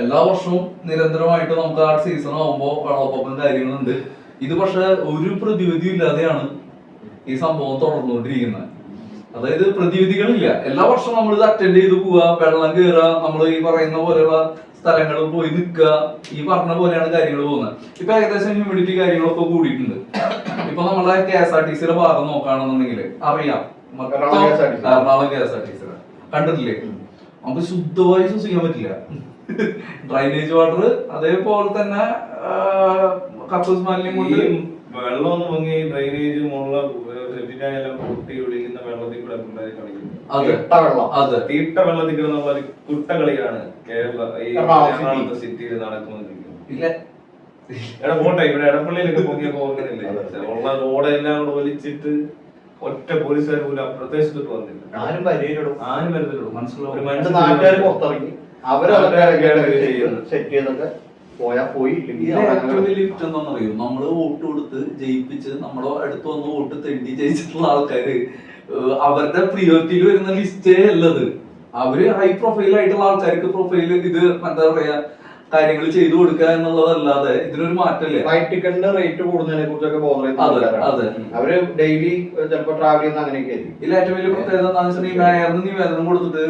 എല്ലാ വർഷവും നിരന്തരമായിട്ട് നമുക്ക് ആ സീസൺ ആവുമ്പോ വെള്ളപ്പൊക്കം കാര്യങ്ങളുണ്ട്. ഇത് പക്ഷെ ഒരു പ്രതിവിധി ഇല്ലാതെയാണ് ഈ സംഭവം തുടർന്നുകൊണ്ടിരിക്കുന്നത്. അതായത് പ്രതിവിധികളില്ല. എല്ലാ വർഷവും നമ്മൾ ഇത് അറ്റൻഡ് ചെയ്ത് പോവുക വെള്ളം കയറുക നമ്മൾ ഈ പറയുന്ന പോലെയുള്ള സ്ഥലങ്ങളിൽ പോയി നിൽക്കുക ഈ പറഞ്ഞ പോലെയാണ് കാര്യങ്ങൾ പോകുന്നത്. ഇപ്പൊ ഏകദേശം ഹ്യൂമിഡിറ്റി കാര്യങ്ങളൊക്കെ കൂടിയിട്ടുണ്ട്. ഇപ്പൊ നമ്മളെ കെ എസ് ആർ ടി സിയുടെ ഭാഗം നോക്കുകയാണെന്നുണ്ടെങ്കിൽ അറിയാം. Ernakulam K S R T. സിയുടെ കണ്ടിട്ടില്ലേ? നമുക്ക് ശുദ്ധമായി ശ്വസിക്കാൻ പറ്റില്ല. ഡ്രൈനേജ് വാട്ടർ അതേപോലെ തന്നെ കക്കൂസ് മാലിന്യം കൊണ്ട് വെള്ളം ഒന്ന് പൊങ്ങി ഡ്രൈനേജ് മുള്ള സെപ്റ്റിറ്റായെല്ലാം പൊട്ടി ഒഴിക്കുന്ന വെള്ളത്തിൽ കൂടെ പിള്ളേർ വെള്ളം. അതെ. തീട്ട വെള്ളത്തിൽ കിടന്നുള്ള ഒരു കുട്ടകളിയാണ് കേരള ഈ എറണാകുളത്തെ. സിറ്റിയിൽ നടക്കുന്നത് ഇല്ല. എടാ പോട്ടെ ഇവിടെ എടപ്പള്ളിയിലൊക്കെ പൊങ്ങിയൊക്കെ ഓർക്കുന്നില്ലേ? ഉള്ള റോഡെല്ലാം കൂടെ ഒലിച്ചിട്ട് ഒറ്റ പോലീസുകാർ പോലും ആ പ്രദേശത്തോട്ട് വന്നില്ല. ആരും പരിഹരിച്ചിടും ആരും നാട്ടുകാർ പുറത്തിറങ്ങി. ചെയ്യും സെറ്റ് ചെയ്തൊക്കെ പോയാ പോയി നമ്മൾ വോട്ട് കൊടുത്ത് ജയിപ്പിച്ച് നമ്മളെ അടുത്ത് വന്ന് വോട്ട് തെണ്ടി ജയിച്ചിട്ടുള്ള ആൾക്കാര് അവരുടെ പ്രിയോറിറ്റിയിൽ വരുന്ന ലിസ്റ്റേ അല്ലത് അവർ ഹൈ പ്രൊഫൈൽ ആയിട്ടുള്ള ആൾക്കാർക്ക് പ്രൊഫൈൽ ഇത് എന്താ പറയാ കാര്യങ്ങൾ ചെയ്തു കൊടുക്കുക എന്നുള്ളതല്ലാതെ ഇതിനൊരു മാറ്റമില്ല. ഫ്ലൈറ്റ് ടിക്കറ്റിന്റെ റേറ്റ് കൂടുന്നതിനെ കുറിച്ചൊക്കെ അവർ ഡെയിലി ചിലപ്പോ ട്രാവൽ ചെയ്യുന്ന അങ്ങനെയൊക്കെ ആയിരിക്കും. ഇതിൽ ഏറ്റവും വലിയ പ്രത്യേകത എന്താണെന്ന് വെച്ചിട്ടുണ്ടെങ്കിൽ മേയറിന് നിവേദനം കൊടുത്തിട്ട്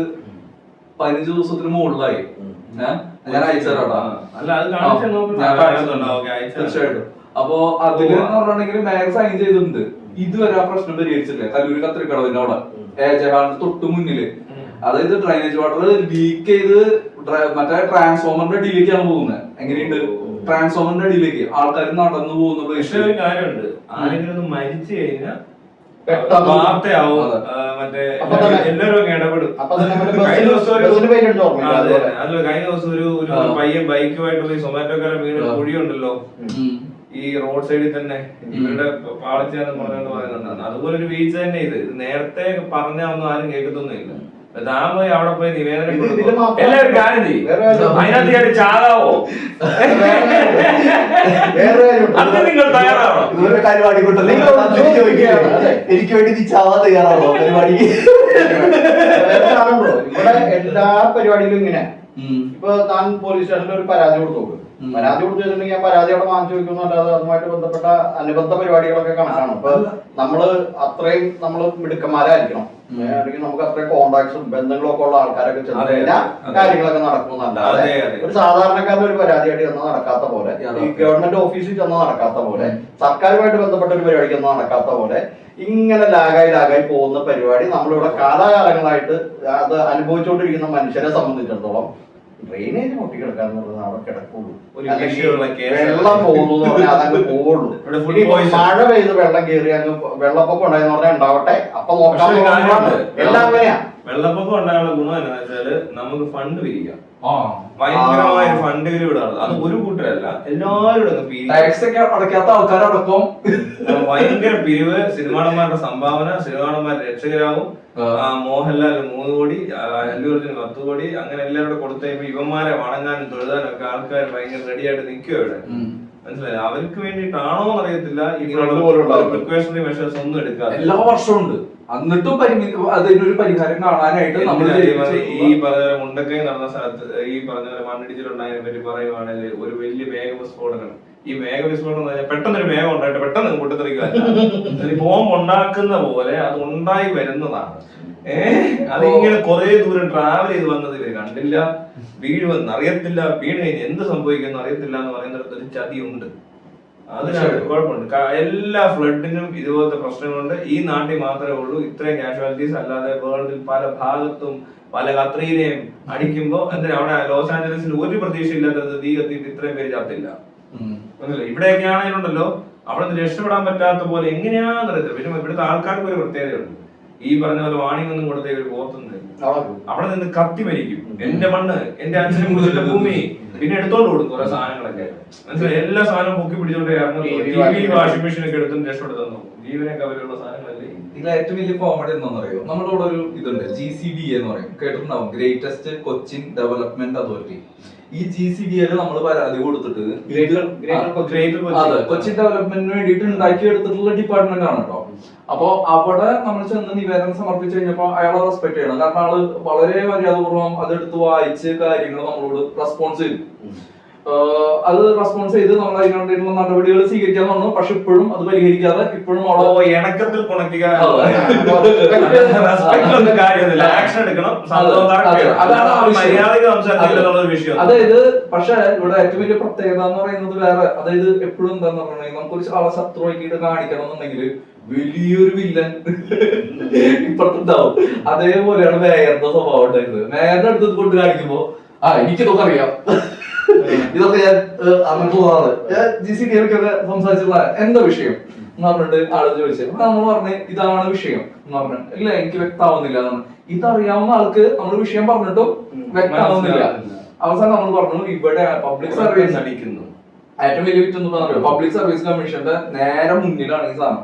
പതിനഞ്ച് ദിവസത്തിന് മുകളിലായി. ഞാൻ അയച്ചുതരാട്ടാ അല്ല അത് കാണിച്ചു നോക്കുന്ന ഞാൻ കാണിച്ചു ആൾക്കാരുണ്ടോ? ഓക്കേ, അയച്ചു തരാം. തീർച്ചയായിട്ടും. അപ്പോ അതിൽ പറഞ്ഞിട്ടുണ്ടെങ്കിൽ മേയർ സൈൻ ചെയ്തിട്ടുണ്ട്. ഇതുവരെ ആ പ്രശ്നം പരിഹരിച്ചില്ല കല്ലൂരി കത്രിക്കടവിന്റെ അവിടെ. ഏജഹാളിന്റെ തൊട്ട് മുന്നിൽ. അതായത് ഡ്രൈനേജ് വാട്ടർ ലീക്ക് ചെയ്ത് മറ്റേ ട്രാൻസ്ഫോമറിന്റെ അടിയിലേക്കാണ് പോകുന്നത് എങ്ങനെയുണ്ട്? ട്രാൻസ്ഫോമറിന്റെ അടിയിലേക്ക്. ആൾക്കാർ നടന്നു പോകുന്ന പക്ഷെ ഒരു കാര്യമുണ്ട്. ആരെങ്കിലും ഒന്ന് മരിച്ചു കഴിഞ്ഞാൽ വാർത്തയാവും. മറ്റേ എല്ലാവരും ഇടപെടും. കഴിഞ്ഞ ദിവസം ഒരു- അല്ല കഴിഞ്ഞ ദിവസം ഒരു ഒരു പയ്യൻ ബൈക്കുമായിട്ട് പോയി സൊമാറ്റോക്കാരൻ ആ. കുഴിയുണ്ടല്ലോ. ഈ റോഡ് സൈഡിൽ തന്നെ. ഇവരുടെ പാളിച്ചാന്ന് പറഞ്ഞുകൊണ്ട് പറയുന്നുണ്ട് അതുപോലെ ഒരു വീഴ്ച തന്നെ ഇത്. നേരത്തെ പറഞ്ഞാൽ ഒന്നും ആരും കേൾക്കത്തൊന്നുമില്ല. താൻ പോയി അവിടെ പോയി നിവേദനം എല്ലാവരും കാര്യം ചെയ്യും. അതിനകത്ത് കയറി ചാകാവോ? അത് നിങ്ങൾ തയ്യാറാവണം. എനിക്ക് വേണ്ടി നീ ചാവാൻ തയ്യാറാവോ പരിപാടിക്ക്. എല്ലാ പരിപാടിയിലും ഇങ്ങനെ. ഇപ്പൊ താൻ പോലീസ് സ്റ്റേഷനിൽ ഒരു പരാതി കൊടുത്തു. പരാതി കൊടുത്തു വെച്ചിട്ടുണ്ടെങ്കിൽ ആ പരാതി അവിടെ വാങ്ങിച്ചു വെക്കുന്നു അല്ലാതെ അതുമായിട്ട് ബന്ധപ്പെട്ട അനുബന്ധ പരിപാടികളൊക്കെ കണക്കാണ് അപ്പൊ നമ്മൾ അത്രയും നമ്മൾ മിടുക്കന്മാരായിരിക്കണം. അല്ലെങ്കിൽ നമുക്ക് അത്രയും കോണ്ടാക്ട്സും ബന്ധങ്ങളും ഒക്കെ ഉള്ള ആൾക്കാരൊക്കെ ചെന്ന് കഴിഞ്ഞാൽ കാര്യങ്ങളൊക്കെ അതെ. ഒരു സാധാരണക്കാരൻ ഒരു പരാതിയായിട്ട് ചെന്ന് നടക്കാത്ത പോലെ ഈ ഗവൺമെന്റ് ഓഫീസിൽ ചെന്ന് നടക്കാത്ത പോലെ സർക്കാരുമായിട്ട് ബന്ധപ്പെട്ട ഒരു പരിപാടിക്ക് ചെന്ന് നടക്കാത്ത പോലെ ഇങ്ങനെ ലാഗായി ലാഗായി പോകുന്ന പരിപാടി നമ്മളിവിടെ കാലാകാലങ്ങളായിട്ട് അത് അനുഭവിച്ചുകൊണ്ടിരിക്കുന്ന മനുഷ്യരെ സംബന്ധിച്ചിടത്തോളം ഡ്രെയിനേജ് പൊട്ടിക്കിടക്കാന്നുള്ളത് അവിടെ കിടക്കുള്ളൂ. വെള്ളം പോകുന്നു അതങ്ങ് പോവുള്ളൂ. poison. മഴ പെയ്ത് വെള്ളം കയറി അങ്ങ് വെള്ളപ്പൊക്കം ഉണ്ടായെന്ന് പറഞ്ഞാൽ ഉണ്ടാവട്ടെ. അപ്പൊ നോക്കാൻ. എല്ലാം അങ്ങനെയാ. വെള്ളപ്പൊക്കം ഉണ്ടായുള്ള ഗുണം എന്താണെന്ന് വെച്ചാൽ നമുക്ക് ഫണ്ട് പിരിക്കാം. ആ. ഭയങ്കരമായ ഫണ്ട് പിരിവ് അത് ഒരു കൂട്ടരല്ല എല്ലാവരും ടാക്സ് ഒക്കെ അടയ്ക്കാത്ത ആൾക്കാരടക്കം. ഭയങ്കര പിരിവ്. സിനിമാടന്മാരുടെ സംഭാവന സിനിമാടന്മാരുടെ. ആ, മോഹൻലാൽ മൂന്ന് കോടി ആ, അല്ലു അർജുൻ പത്ത് കോടി അങ്ങനെ എല്ലാവരും കൂടെ കൊടുത്തു. കഴിയുമ്പോ ഇവന്മാരെ വണങ്ങാനും തൊഴുതാനും ഒക്കെ ആൾക്കാർ ഭയങ്കര റെഡിയായിട്ട് നിൽക്കുക ഇവിടെ. മനസ്സിലായി? അവർക്ക് വേണ്ടിയിട്ടാണോ എന്നറിയത്തില്ല. പ്രിക്കോഷണറി മെഷേഴ്സ് ഒന്നും എടുക്കാതെ. എല്ലാ വർഷവും ഉണ്ട്. എന്നിട്ടും അതിനൊരു പരിഹാരം കാണാനായിട്ട് നമ്മൾ ഈ പറഞ്ഞ- മുണ്ടക്കൈ നടന്ന സ്ഥലത്ത് ഈ പറഞ്ഞ മണ്ണിടിച്ചിലുണ്ടായതിനെ പറ്റി പറയുവാണെങ്കിൽ ഒരു വലിയ മേഘവിസ്ഫോടനം ഈ മേഘവിസ്ഫോടനം എന്ന് പറഞ്ഞാൽ പെട്ടെന്ന് ഒരു മേഘം ഉണ്ടായിട്ട് പെട്ടെന്ന് പൊട്ടിത്തെറിക്കുക ബോംബ് ഉണ്ടാക്കുന്ന പോലെ അത് ഉണ്ടായി വരുന്നതാണ്. ഏഹ് അതിങ്ങനെ കുറെ ദൂരം ട്രാവൽ ചെയ്ത് വന്നത് ഇവർ കണ്ടില്ല വീഴുമെന്ന് അറിയത്തില്ല വീണ് കഴിഞ്ഞ് എന്ത് സംഭവിക്കുന്നു അറിയത്തില്ല എന്ന് പറയുന്നിടത്ത് ഒരു ചതിയുണ്ട്. അതിനാണ് കുഴപ്പമുണ്ട് എല്ലാ ഫ്ലഡിനും ഇതുപോലത്തെ പ്രശ്നങ്ങളുണ്ട്. ഈ നാട്ടിൽ മാത്രമേ ഉള്ളൂ. ഇത്രയും കാഷ്വാലിറ്റീസ് അല്ലാതെ വേൾഡിൽ പല ഭാഗത്തും പല കത്രിയിലെയും അടിക്കുമ്പോ എന്തിനാ? അവിടെ ലോസ് ആഞ്ചലസിൽ ഒരു പ്രതീക്ഷയില്ലാത്തത് തീ കത്തിയിട്ട് ഇത്രയും പേര് ചത്തില്ല. മനസ്സിലായി ഇവിടെയൊക്കെ ആണെങ്കിലുണ്ടല്ലോ അവിടെ നിന്ന് രക്ഷപ്പെടാൻ പറ്റാത്ത പോലെ എങ്ങനെയാന്ന് അറിയത്തില്ല. പിന്നെ ഇവിടുത്തെ ആൾക്കാർക്ക് ഒരു പ്രത്യേകതയുണ്ട്. ഈ പറഞ്ഞ പോലെ വാണിംഗ് ഒന്നും കൊടുത്ത ഒരു പോത്തുന്നില്ല അവിടെ. നിന്ന് കത്തി മരിക്കും എന്റെ മണ്ണ് എന്റെ അച്ഛനും കൂടുതൽ ഭൂമി. പിന്നെ എടുത്തോണ്ട് കൊടുക്കും കുറെ സാധനങ്ങളൊക്കെ. മനസ്സിലായി? എല്ലാ സാധനവും പൊക്കി പിടിച്ചോണ്ട് വാഷിംഗ് മെഷീൻ. ഒക്കെ എടുത്തും രക്ഷപ്പെടുത്തുന്നു. നോക്കും ജീവനൊക്കെ അവരുള്ള സാധനങ്ങളല്ലേ? ഇതിൽ ഏറ്റവും വലിയ കോമഡി എന്താണെന്ന് അറിയോ നമ്മുടെ ഇവിടെ ഒരു ഇതുണ്ട് ജി സി ഡി എന്ന് പറയും. കേട്ടിട്ടുണ്ടാവും? ഗ്രേറ്റസ്റ്റ് കൊച്ചിൻ ഡെവലപ്മെന്റ് അതോറിറ്റി ഈ ജി സി ഡി എൽ നമ്മൾ പരാതി കൊടുത്തിട്ട് കൊച്ചിൻ. അതെ. ഡെവലപ്മെന്റിന് വേണ്ടിയിട്ട് ഉണ്ടാക്കി എടുത്തിട്ടുള്ള ഡിപ്പാർട്ട്മെന്റ് ആണ് കേട്ടോ അപ്പോ അവിടെ നമ്മൾ ചെന്ന് നിവേദനം സമർപ്പിച്ചു കഴിഞ്ഞപ്പോ അയാളെ റെസ്പെക്ട് ചെയ്യണം. കാരണം ആൾ വളരെ മര്യാദപൂർവം അതെടുത്ത് വായിച്ച് കാര്യങ്ങൾ നമ്മളോട് റെസ്പോൺസ് ചെയ്തു. അത് റെസ്പോൺസ് ചെയ്ത് നമ്മൾ അതിനു വേണ്ടിയിട്ടുള്ള നടപടികൾ സ്വീകരിക്കാൻ പറഞ്ഞു. പക്ഷെ ഇപ്പോഴും അത് പരിഹരിക്കാതെ ഇപ്പോഴും ഇണക്കത്തിൽ അതായത് പക്ഷെ ഇവിടെ ഏറ്റവും വലിയ പ്രത്യേകത എന്ന് പറയുന്നത് വേറെ. അതായത് എപ്പോഴും എന്താന്ന് പറഞ്ഞാൽ നമുക്കൊരു ആളെ ശത്രുവാക്കിയിട്ട് കാണിക്കണം എന്നുണ്ടെങ്കിൽ വലിയൊരു വില്ലൻ ഇപ്പുറത്തുണ്ടാവും. അതേപോലെയാണ് മേയറിന്റെ സ്വഭാവം ഉണ്ടായിരുന്നത്. മേയറിന്റെ അടുത്ത് കൊണ്ട് കാണിക്കുമ്പോ ആ എനിക്കിതൊക്കെ അറിയാം ഇതൊക്കെ ഞാൻ അറിഞ്ഞിട്ടുള്ളതാണ് ഞാൻ ജി സി ഡി ഒക്കെ സംസാരിച്ചുള്ള എന്താ വിഷയം എന്ന് പറഞ്ഞിട്ട് ആൾ ചോദിച്ചത് അപ്പൊ നമ്മൾ പറഞ്ഞ് ഇതാണ് വിഷയം എന്ന് പറഞ്ഞു. ഇല്ല എനിക്ക് വ്യക്തമാവുന്നില്ല. ഇതറിയാവുന്ന ആൾക്ക് നമ്മൾ വിഷയം പറഞ്ഞിട്ടും വ്യക്തമാവുന്നില്ല. അവസാനം നമ്മൾ പറഞ്ഞു ഇവിടെ പബ്ലിക് സർവീസ് അടിക്കുന്നു. ഏറ്റവും വലിയ വിറ്റ് എന്ന് പബ്ലിക് സർവീസ് കമ്മീഷന്റെ നേരെ മുന്നിലാണ് ഈ സാധനം.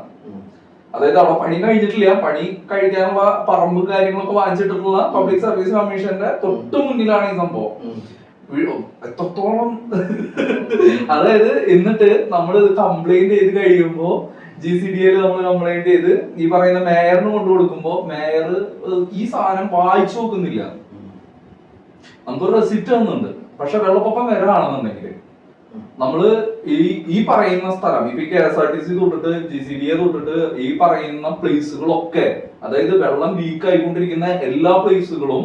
അതായത് അവിടെ പണി കഴിഞ്ഞിട്ടില്ല. പണി കഴിക്കാനുള്ള പറമ്പ് കാര്യങ്ങളൊക്കെ വാങ്ങിച്ചിട്ടുള്ള പബ്ലിക് സർവീസ് കമ്മീഷന്റെ തൊട്ട് മുന്നിലാണ് ഈ സംഭവം. എത്രത്തോളം? അതായത് എന്നിട്ട് നമ്മൾ ഇത് കംപ്ലൈന്റ് ചെയ്ത് കഴിയുമ്പോ ജി സി ഡി എൽ നമ്മൾ കംപ്ലൈന്റ് ചെയ്ത് ഈ പറയുന്ന മേയറിന് കൊണ്ടു കൊടുക്കുമ്പോ മേയർ ഈ സാധനം വായിച്ചു നോക്കുന്നില്ല. നമുക്കൊരു റെസിപ്റ്റ് തന്നുണ്ട് പക്ഷെ വെള്ളപ്പൊക്കം വരാണെന്നുണ്ടെങ്കിൽ നമ്മൾ ഈ ഈ പറയുന്ന സ്ഥലം ഇപ്പൊ K S R T C തൊട്ടിട്ട് ജി സി ഡി എ തൊട്ടിട്ട് ഈ പറയുന്ന പ്ലേസുകളൊക്കെ അതായത് വെള്ളം ലീക്ക് ആയിക്കൊണ്ടിരിക്കുന്ന എല്ലാ പ്ലേസുകളും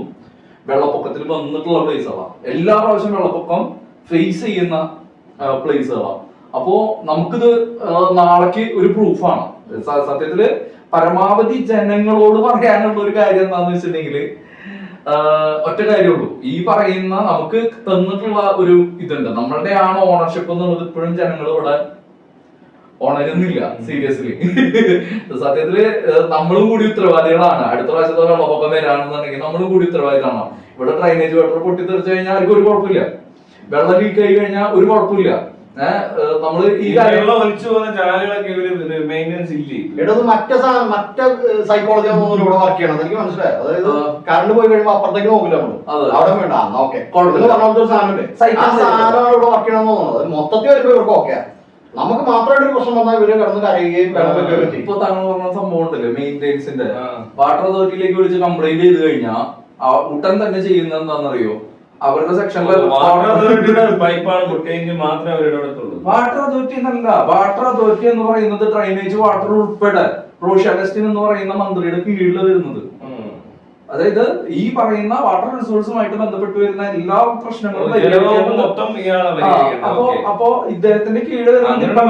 വെള്ളപ്പൊക്കത്തിൽ വന്നിട്ടുള്ള പ്ലേസുകളാണ് എല്ലാ പ്രാവശ്യം വെള്ളപ്പൊക്കം ഫേസ് ചെയ്യുന്ന പ്ലേസുകളാണ് അപ്പോ നമുക്കിത് നാളേക്ക് ഒരു പ്രൂഫാണ് സത്യത്തിൽ പരമാവധി ജനങ്ങളോട് പറയാനുള്ള ഒരു കാര്യം എന്താന്ന് വെച്ചിട്ടുണ്ടെങ്കിൽ ഒറ്റ കാര്യമുള്ളൂ. ഈ പറയുന്ന നമുക്ക് തന്നിട്ടുള്ള ഒരു ഇതുണ്ട്. നമ്മളുടെ ആണ് ഓണർഷിപ്പ് എന്നുള്ളത് ഇപ്പോഴും ജനങ്ങൾ ഇവിടെ ഉണരുന്നില്ല സീരിയസ്ലി സത്യത്തിൽ നമ്മളും കൂടി ഉത്തരവാദികളാണ്. അടുത്ത പ്രാവശ്യത്തെ വെള്ളപ്പൊക്കം വരാണെന്നുണ്ടെങ്കിൽ നമ്മളും കൂടി ഉത്തരവാദികളാണ്. ഇവിടെ ഡ്രൈനേജ് വാട്ടർ പൊട്ടിത്തെറിച്ചു കഴിഞ്ഞാൽ ആർക്കും ഒരു കുഴപ്പമില്ല. വെള്ളം ലീക്ക് ആയി കഴിഞ്ഞാൽ ഒരു കുഴപ്പമില്ല. നമ്മൾ ഈ ഒലിച്ചു പോകുന്ന ഇവർ മെയിന്റെനൻസ് ഇല്ലേ എടത് മറ്റേ സാധനം മറ്റേ സൈക്കോളജി ഒന്നും ഇവിടെ വർക്ക് ചെയ്യണം. എനിക്ക് മനസ്സിലായി. അതായത്. കറണ്ട് പോയി കഴിയുമ്പോൾ അപ്പുറത്തേക്ക് നോക്കില്ല നമ്മൾ. അവിടെ വേണ്ട. ഓക്കെ. കുഴപ്പമില്ല. പറഞ്ഞ ഒരു സാധനമില്ലേ ആ Psychology. സാധനമാണ് ഇവിടെ വർക്ക് ചെയ്യണം തോന്നുന്നത്. മൊത്തത്തിൽ വരുമ്പോ ഇവർക്ക് ഓക്കെ നമുക്ക് മാത്രമായിട്ട് ഒരു പ്രശ്നം വന്നാൽ ഇവർ കിടന്ന് കരയുകയും ഇപ്പൊ താങ്കൾ പറഞ്ഞ സംഭവം ഉണ്ടല്ലോ? മെയിന്റെനൻസിന്റെ വാട്ടർ അതോറിറ്റിയിലേക്ക് വിളിച്ച് കംപ്ലൈന്റ് ചെയ്ത് കഴിഞ്ഞാൽ ഉടൻ തന്നെ ചെയ്യുന്നത് എന്താണെന്നറിയോ? അവരുടെ സെക്ഷനിൽ വാട്ടർ അവർ അതോറിറ്റി എന്നല്ല വാട്ടർ അതോറിറ്റി എന്ന് പറയുന്നത് ഡ്രൈനേജ് വാട്ടർ ഉൾപ്പെടെ റോഷി അഗസ്റ്റിൻ എന്ന് പറയുന്ന മന്ത്രിയുടെ കീഴിൽ വരുന്നത്. അതായത് ഈ പറയുന്ന വാട്ടർ റിസോഴ്സുമായിട്ട് ബന്ധപ്പെട്ട് വരുന്ന എല്ലാ പ്രശ്നങ്ങളും അപ്പോ അപ്പോ ഇദ്ദേഹത്തിന്റെ കീഴിൽ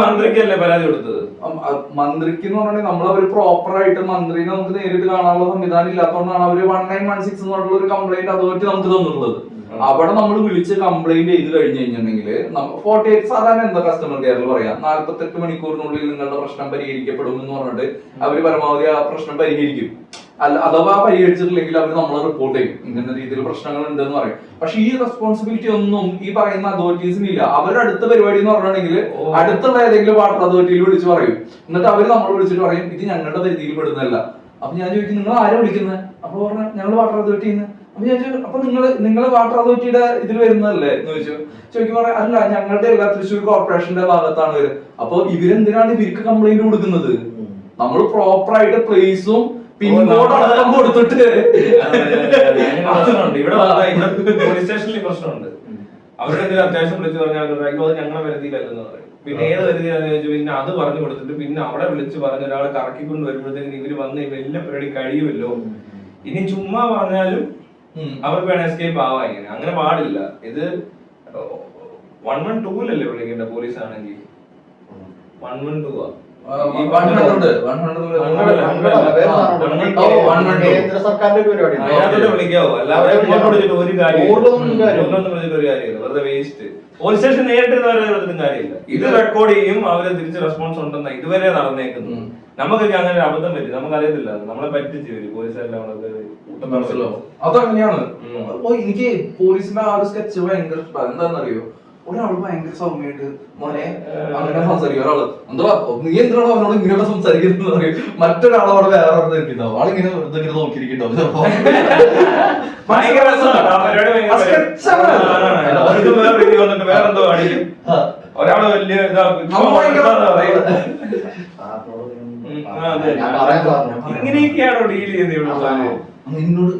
മന്ത്രിക്കല്ലേ പരാതി കൊടുത്തത്? മന്ത്രിക്ക് എന്ന് പറഞ്ഞാൽ നമ്മൾ അവർ പ്രോപ്പർ ആയിട്ട് മന്ത്രിനെ നമുക്ക് നേരിട്ട് കാണാനുള്ള സംവിധാനം ഇല്ലാത്തതുകൊണ്ടാണ് അവർ വൺ നയൻ വൺ സിക്സ് എന്നുള്ള ഒരു കംപ്ലൈന്റ് അതോറിറ്റി നമുക്ക് തന്നിട്ടുള്ളത്. അവിടെ നമ്മൾ വിളിച്ച് കംപ്ലൈന്റ് ചെയ്ത് കഴിഞ്ഞു കഴിഞ്ഞിട്ടുണ്ടെങ്കിൽ ഫോർട്ടി എയ്റ്റ് സാധാരണ എന്താ കസ്റ്റമർ കെയറിൽ പറയാം? നാല്പത്തെട്ട് മണിക്കൂറിനുള്ളിൽ നിങ്ങളുടെ പ്രശ്നം പരിഹരിക്കപ്പെടും എന്ന് പറഞ്ഞിട്ട് അവർ പരമാവധി ആ പ്രശ്നം പരിഹരിക്കും. അല്ല അഥവാ പരിഹരിച്ചിട്ടില്ലെങ്കിൽ അവർ നമ്മളെ റിപ്പോർട്ട് ചെയ്യും. ഇങ്ങനെ രീതിയിൽ പ്രശ്നങ്ങൾ ഉണ്ടെന്ന് പറയും. പക്ഷെ ഈ റെസ്പോൺസിബിലിറ്റി ഒന്നും ഈ പറയുന്ന അതോറിറ്റീസിന് ഇല്ല. അവരുടെ അടുത്ത പരിപാടി എന്ന് പറഞ്ഞിട്ടുണ്ടെങ്കിൽ അടുത്തുള്ള ഏതെങ്കിലും വാട്ടർ അതോറിറ്റിയിൽ വിളിച്ച് പറയും. എന്നിട്ട് അവർ നമ്മൾ വിളിച്ചിട്ട് പറയും ഇത് ഞങ്ങളുടെ പരിധിയിൽ പെടുന്നതല്ല. അപ്പൊ ഞാൻ ചോദിക്കും നിങ്ങൾ ആരെ വിളിക്കുന്നത്? അപ്പൊ പറഞ്ഞ ഞങ്ങൾ വാട്ടർ അതോറിറ്റിന്ന് ചോദിച്ചു അപ്പൊ നിങ്ങൾ നിങ്ങൾ വാട്ടർ അതോറിറ്റിയുടെ ഇതിൽ വരുന്നതല്ലേ? എന്ന് ചോദിച്ചു. ചോദിക്കുമ്പോൾ അല്ല ഞങ്ങളുടെ എല്ലാ തൃശ്ശൂർ കോർപ്പറേഷന്റെ ഭാഗത്താണ് വരുന്നത് അപ്പൊ ഇവരെന്തിനാണ് ഇവർക്ക് കംപ്ലൈന്റ് കൊടുക്കുന്നത്? നമ്മൾ പ്രോപ്പർ ആയിട്ട് പ്ലേസും പിൻകോഡ് അടക്കം കൊടുത്തിട്ട് പോലീസ് സ്റ്റേഷനിൽ പ്രശ്നമുണ്ട്. അവരുടെ അത്യാവശ്യം വിളിച്ചു പറഞ്ഞാൽ ഞങ്ങളെ പറയും, "അയ്യോ, അത് ഞങ്ങളുടെ പരിധിയിലല്ലെന്ന് പറയും. പിന്നെ ഏത് പരിധിയിലാന്ന് ചോദിച്ചു പിന്നെ അത് പറഞ്ഞു കൊടുത്തിട്ട് പിന്നെ അവിടെ വിളിച്ച് പറഞ്ഞ ഒരാളെ കറക്കിക്കൊണ്ട് വരുമ്പോഴത്തേക്കും ഇവർ വന്ന് വലിയ പരിപാടി കഴിയുമല്ലോ? ഇനി ചുമ്മാ പറഞ്ഞാലും. അവർക്ക് വേണം എസ്കേപ്പ് ആവാം ഇങ്ങനെ അങ്ങനെ പാടില്ല. ഇത് വൺ വൺ ടൂലല്ലേ വിളിക്കേണ്ട പോലീസ് ആണെങ്കിൽ വൺ വൺ ടൂ ആ. കേന്ദ്ര സർക്കാരിന്റെ അതിനകത്തോട്ട് വിളിക്കാവോ? അല്ലാതെ വിളിച്ചിട്ട് ഒരു വെറുതെ വേസ്റ്റ് പോലീസ് സ്റ്റേഷൻ നേരിട്ട് ഇതുവരെ കാര്യമില്ല. ഇത് റെക്കോർഡ് ചെയ്യും അവർ തിരിച്ച് റെസ്പോൺസ് ഉണ്ടെന്ന ഇതുവരെ നടന്നേക്കുന്നു. നമുക്കൊക്കെ അങ്ങനെ ഒരു അബദ്ധം പറ്റി. നമുക്ക് അറിയത്തില്ല നമ്മളെ പറ്റിച്ച് വരും. പോലീസുകാരെല്ലാം അതങ്ങനെയാണ്. എനിക്ക് പോലീസിന്റെ ആ ഒരു സ്കെച്ച് ഭയങ്കര എന്താണെന്നറിയോ? ഒരാൾ ഭയങ്കര സൗമ്യമായിട്ട് മോനെ അങ്ങനെ സംസാരിക്കും. ഒരാൾ എന്താ നീ എന്തിനാണോ അവനോട് ഇങ്ങനെയൊക്കെ സംസാരിക്കുന്നത് പറയും? മറ്റൊരാൾ അവിടെ വേറെ ഇരിക്കുന്നുണ്ടാവും ആളിങ്ങനെ വെറുതെ ഇങ്ങനെ നോക്കിയിരിക്കുന്നുണ്ടാവും ചിലപ്പോ. ഒരാൾ വലിയ ഇങ്ങനെയൊക്കെയാണോ ഡീൽ ചെയ്യുന്നത്? നിന്നോട്